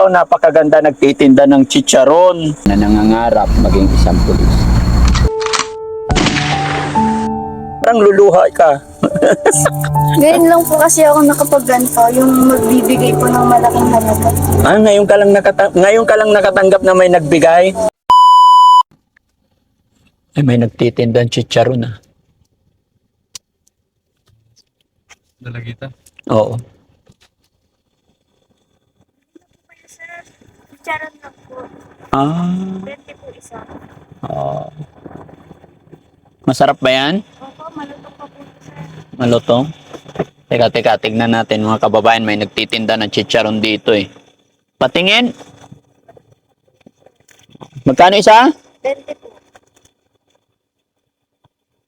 Oh, napakaganda nagtitinda ng chicharon na nangangarap maging isang pulis. Parang luluha ka. Ngayon lang po kasi ako nakapagganto, yung magbibigay po ng malaking halaga. Ah, ngayon ka lang nakata- ngayon ka lang nakatanggap na may nagbigay. Ay, may nagtitinda ng chicharon ah. Dalagita. Oo. Charan lang po. Ah. 20 po isa. Oo. Masarap ba yan? Opo, malutong pa po sir. Malutong? Teka, teka, tignan natin mga kababayan. May nagtitinda ng chicharon dito eh. Patingin. Magkano isa? 20 po.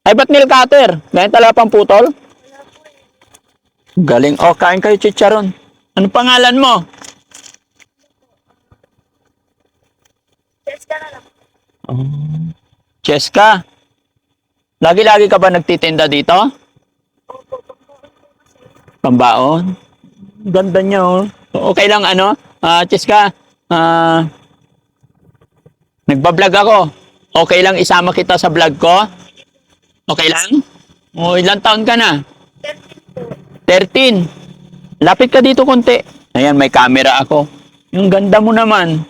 Ay, ba't nail cutter? Ganyan talaga pang putol? Wala po eh. Galing. Oh, kain kayo chicharon. Ano pangalan mo? Oh. Cheska. Lagi-lagi ka ba nagtitinda dito? Pambaon? Ganda niya oh. Okay lang ano? Ah, Cheska. Ah, nagbablog ako. Okay lang isama kita sa vlog ko? Okay lang? O, ilang taon ka na? 13 po. 13. Lapit ka dito konti. Ayan, may camera ako. Yung ganda mo naman.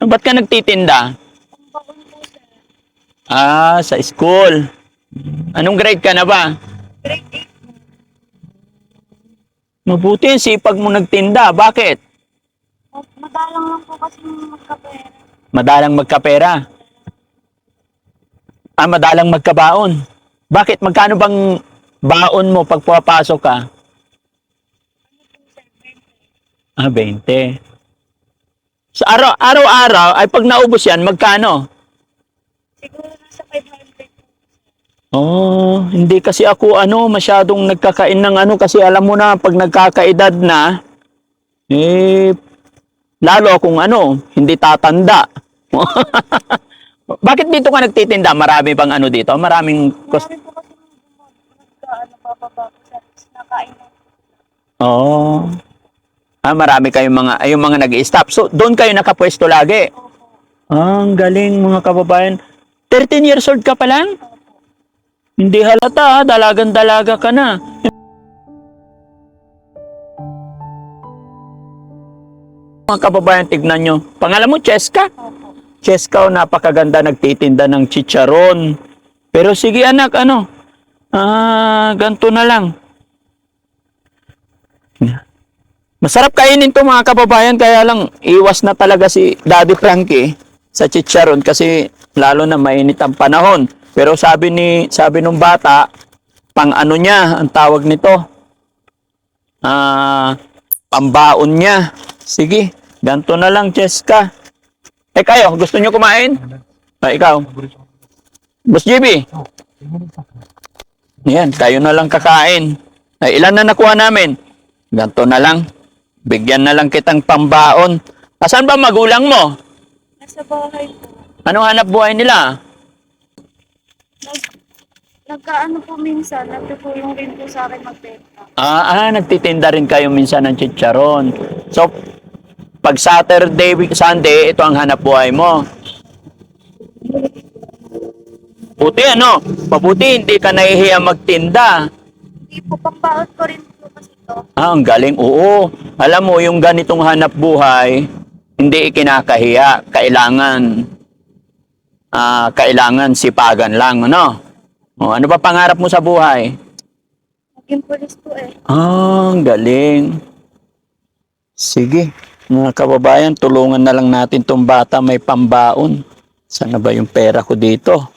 Ba't ka nagtitinda? Ah, sa school. Anong grade ka na ba? Grade 8 po. Mabuti, sipag mo nagtinda. Bakit? Madalang lang po kasi magkapera. Madalang magkapera. Ah, madalang magkabaon. Bakit? Magkano bang baon mo pag pumapasok ka? Ah, 20. Sa araw, araw-araw, ay pag naubos yan, magkano? Siguro nasa 500 po. Oh, hindi kasi ako ano, masyadong nagkakain ng ano kasi alam mo na pag nagkakaedad na eh lalo akong ano, hindi tatanda. Bakit dito ka nagtitinda? Marami bang ano dito? Maraming Marami po kasi nagkaano bababa po sa nakain na. Oh. Ah, marami kayong mga ay, yung mga nag-stop. So, doon kayo nakapwesto lagi. Ah, ang galing mga kababayan. 13 years old ka pa lang? Hindi halata, ah. dalagan-dalaga ka na. Mga kababayan, tignan nyo. Pangalan mo, Cheska? Cheska, oh, napakaganda nagtitinda ng chicharon. Pero sige anak, ano? Ah, ganito na lang. Masarap kainin to mga kababayan, kaya lang iwas na talaga si Daddy Frankie sa chicharon kasi lalo na mainit ang panahon. Pero sabi ni sabi nung bata, pang ano niya ang tawag nito? Ah, pambaon niya. Sige, ganto na lang, Cheska. Eh kayo, gusto niyo kumain? Ah, ikaw. Boss JB. Yan, kayo na lang kakain. Ay, ilan na nakuha namin? Ganto na lang. Bigyan na lang kitang pambaon. Asan ba magulang mo? Nasa bahay po. Anong hanap buhay nila? Nag, nagkaano po minsan, nagtutulong rin po sa akin magbenta. Ah, ah, nagtitinda rin kayo minsan ng chicharon. So, pag Saturday, Sunday, ito ang hanap buhay mo. Buti ano, mabuti hindi ka nahihiya magtinda. Hindi po, pambaon ko rin po kasi ito. Ah, ang galing. Oo. Alam mo, yung ganitong hanap buhay, hindi ikinakahiya. Kailangan, ah, kailangan sipagan lang, ano? O, ano ba pangarap mo sa buhay? Naging pulis po eh. Ah, ang galing. Sige, mga kababayan, tulungan na lang natin tong bata may pambaon. Sana ba yung pera ko dito?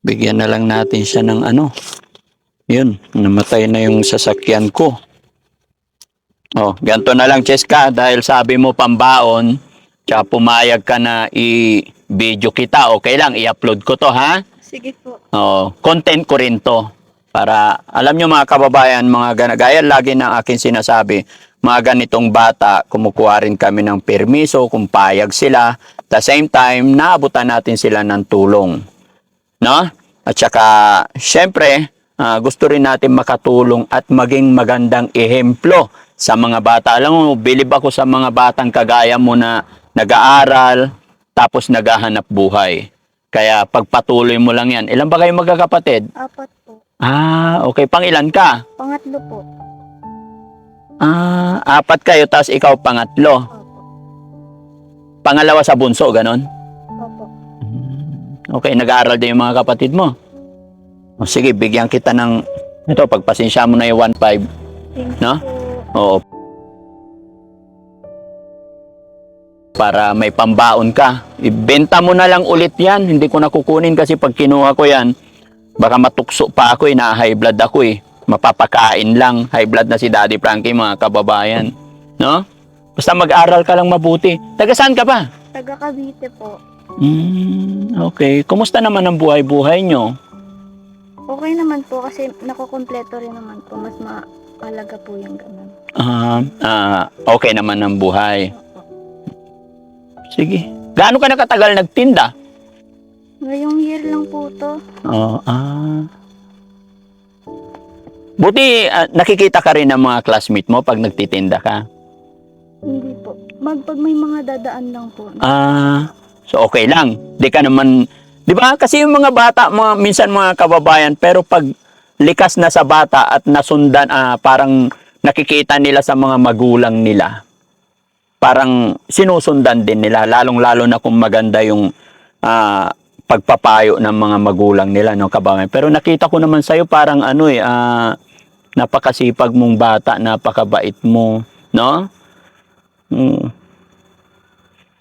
Bigyan na lang natin siya ng ano. Yun, namatay na yung sasakyan ko. Oh, ganito na lang, Cheska, dahil sabi mo pambaon, tsaka pumayag ka na i-video kita, okay lang, i-upload ko to, ha? Sige po. Oh, content ko rin to. Para, alam nyo mga kababayan, mga ganagaya, lagi na akin sinasabi, mga ganitong bata, kumukuha rin kami ng permiso, kung payag sila. At the same time, naabutan natin sila ng tulong. No? At saka, syempre, ah, gusto rin natin makatulong at maging magandang ehemplo sa mga bata. Alam mo, bilib ako sa mga batang kagaya mo na nag-aaral, tapos naghahanap buhay. Kaya pagpatuloy mo lang yan. Ilan ba kayo magkakapatid? Apat po. Ah, okay. Pang ilan ka? Pangatlo po. Ah, apat kayo, tapos ikaw pangatlo. Opo. Pangalawa sa bunso, ganon? Opo. Okay, nag-aaral din yung mga kapatid mo. O, sige, bigyan kita ng... Ito, pagpasensya mo na yung 1.5. Thank you No? po. Oo. Para may pambaon ka. Ibenta mo na lang ulit yan. Hindi ko na kukunin kasi pag kinuha ko yan, baka matukso pa ako eh. Na-high blood ako eh. Mapapakain lang. High blood na si Daddy Frankie, mga kababayan. No? Basta mag-aral ka lang mabuti. Taga saan ka ba? Taga Cavite po. Hmm, okay. Kumusta naman ang buhay-buhay nyo? Okay naman po kasi nakukompleto rin naman po. Mas maalaga po yung ganun. Ah, ah, okay naman ang buhay. Sige. Gaano ka nakatagal nagtinda? Ngayong year lang po to. Oo, ah. Buti ah, nakikita ka rin ng mga classmate mo pag nagtitinda ka. Hindi po. Mag, pag may mga dadaan lang po. Ah, so okay lang. Di ka naman, di ba? Kasi yung mga bata, mga, minsan mga kababayan, pero pag likas na sa bata at nasundan, ah, parang nakikita nila sa mga magulang nila, parang sinusundan din nila, lalong-lalo na kung maganda yung ah, pagpapayo ng mga magulang nila, no, kababayan. Pero nakita ko naman sa'yo, parang ano eh, ah, napakasipag mong bata, napakabait mo, no? Mm.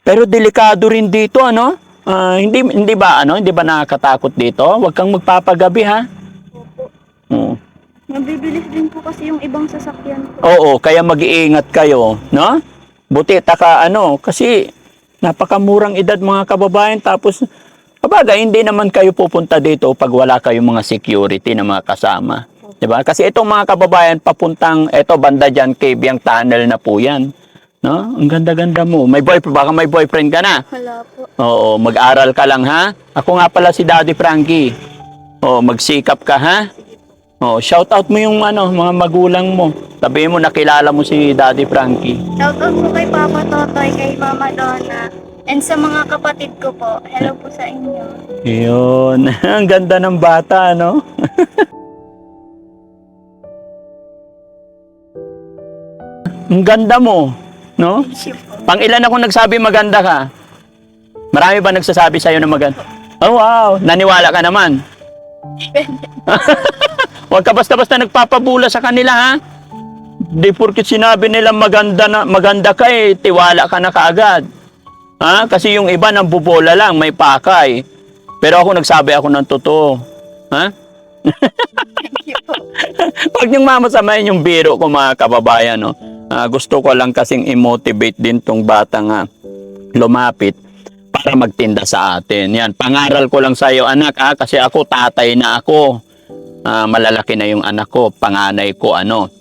Pero delikado rin dito, ano? Ah, hindi hindi ba ano, hindi ba nakakatakot dito? Huwag kang magpapagabi ha. Opo. Oo. Mabibilis din po kasi yung ibang sasakyan po. Oo, kaya mag-iingat kayo, no? Buti taka ano, kasi napakamurang edad mga kababayan tapos Kabaga, hindi naman kayo pupunta dito pag wala kayong mga security na mga kasama. 'Di ba? Kasi itong mga kababayan papuntang eto banda diyan kay Biang Tunnel na po 'yan. No? Ang ganda-ganda mo. May boyfriend baka may boyfriend ka na. Wala po. Oo, mag-aral ka lang ha. Ako nga pala si Daddy Frankie. Oo, magsikap ka ha. Oo, shout out mo yung ano, mga magulang mo. Sabihin mo nakilala mo si Daddy Frankie. Shoutout po kay Papa Totoy, kay Mama Donna, and sa mga kapatid ko po. Hello po sa inyo. Yun. Ang ganda ng bata, no? Ang ganda mo, no? Pang ilan ako nagsabi maganda ka? Marami ba nagsasabi sa'yo na maganda? Oh, wow. Naniwala ka naman. Huwag ka basta-basta nagpapabula sa kanila, ha? Di porkit sinabi nila maganda na maganda ka eh, tiwala ka na kaagad. Ha? Kasi yung iba nang bubola lang, may pakay. Pero ako nagsabi ako ng totoo. Ha? Huwag niyong mamasamayin yung biro ko mga kababayan. No? Ah, gusto ko lang kasing i-motivate din tong bata nga lumapit para magtinda sa atin. Yan, pangaral ko lang sa iyo anak ah, kasi ako tatay na ako. Ah, malalaki na yung anak ko, panganay ko ano,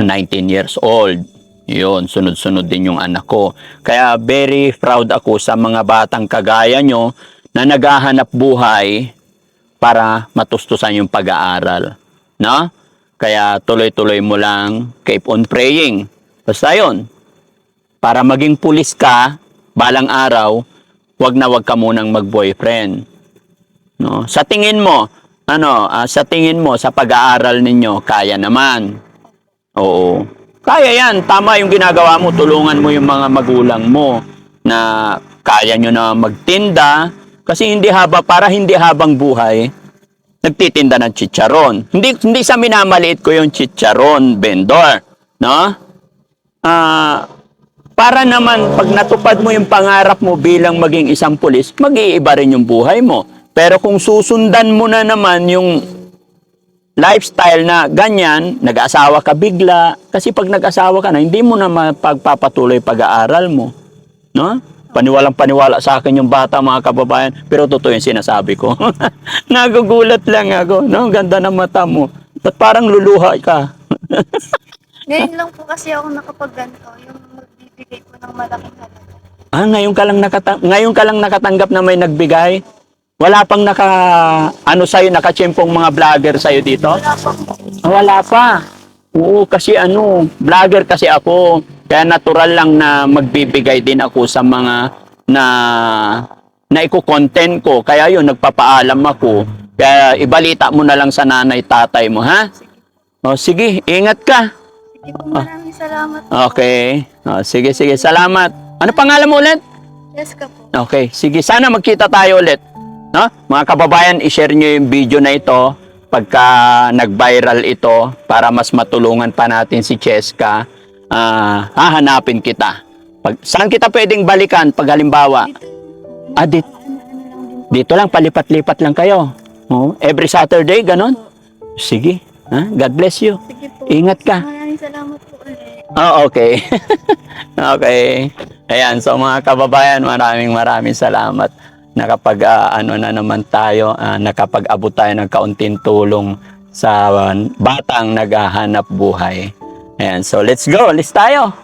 19 years old. Yun, sunod-sunod din yung anak ko. Kaya very proud ako sa mga batang kagaya nyo na naghahanap buhay para matustusan yung pag-aaral. No? Kaya tuloy-tuloy mo lang, keep on praying. Basta yun. Para maging pulis ka, balang araw, wag na wag ka munang mag-boyfriend. No? Sa tingin mo, ano, ah, sa tingin mo, sa pag-aaral ninyo, kaya naman. Oo. Kaya yan. Tama yung ginagawa mo. Tulungan mo yung mga magulang mo na kaya nyo na magtinda. Kasi hindi haba, para hindi habang buhay, nagtitinda ng chicharon. Hindi, hindi sa minamaliit ko yung chicharon vendor. No? Ah, para naman, pag natupad mo yung pangarap mo bilang maging isang pulis, mag-iiba rin yung buhay mo. Pero kung susundan mo na naman yung lifestyle na ganyan, nag-asawa ka bigla, kasi pag nag-asawa ka na, hindi mo na mapagpapatuloy pag-aaral mo. No? Paniwalang paniwala sa akin yung bata, mga kababayan, pero totoo yung sinasabi ko. Nagugulat lang ako, no? Ganda ng mata mo. Ba't parang luluha ka? Ngayon lang po kasi ako nakapagganto, yung magbibigay po ng malaking halaga. Ah, ngayon ka lang nakata- ngayon ka lang nakatanggap na may nagbigay? Wala pang naka ano sa'yo, nakachempong mga vlogger sa'yo dito? Wala pa Wala pa. Oo, kasi ano, vlogger kasi ako. Kaya natural lang na magbibigay din ako sa mga na na iko-content ko. Kaya yun, nagpapaalam ako. Kaya ibalita mo na lang sa nanay tatay mo, ha? O, sige, ingat ka. Sige po, maraming salamat. Okay. O, sige, sige, salamat. Ano pangalan mo ulit? Jessica po. Okay, sige. Sana magkita tayo ulit. No? Mga kababayan, i-share nyo yung video na ito pagka nag-viral ito para mas matulungan pa natin si Cheska. Ah, hahanapin kita. Pag, saan kita pwedeng balikan pag halimbawa? Dito. Ah, dit-. Dito lang, palipat-lipat lang kayo. Oh, every Saturday, ganon? Sige. Ha? God bless you. Ingat ka. Maraming salamat po ulit. Oh, okay. okay. Ayan, so mga kababayan, maraming maraming salamat. Nakapag ah, ano na naman tayo, ah, nakapag-abot tayo ng kaunting tulong sa ah, batang naghahanap buhay. Ayan, so let's go, let's tayo.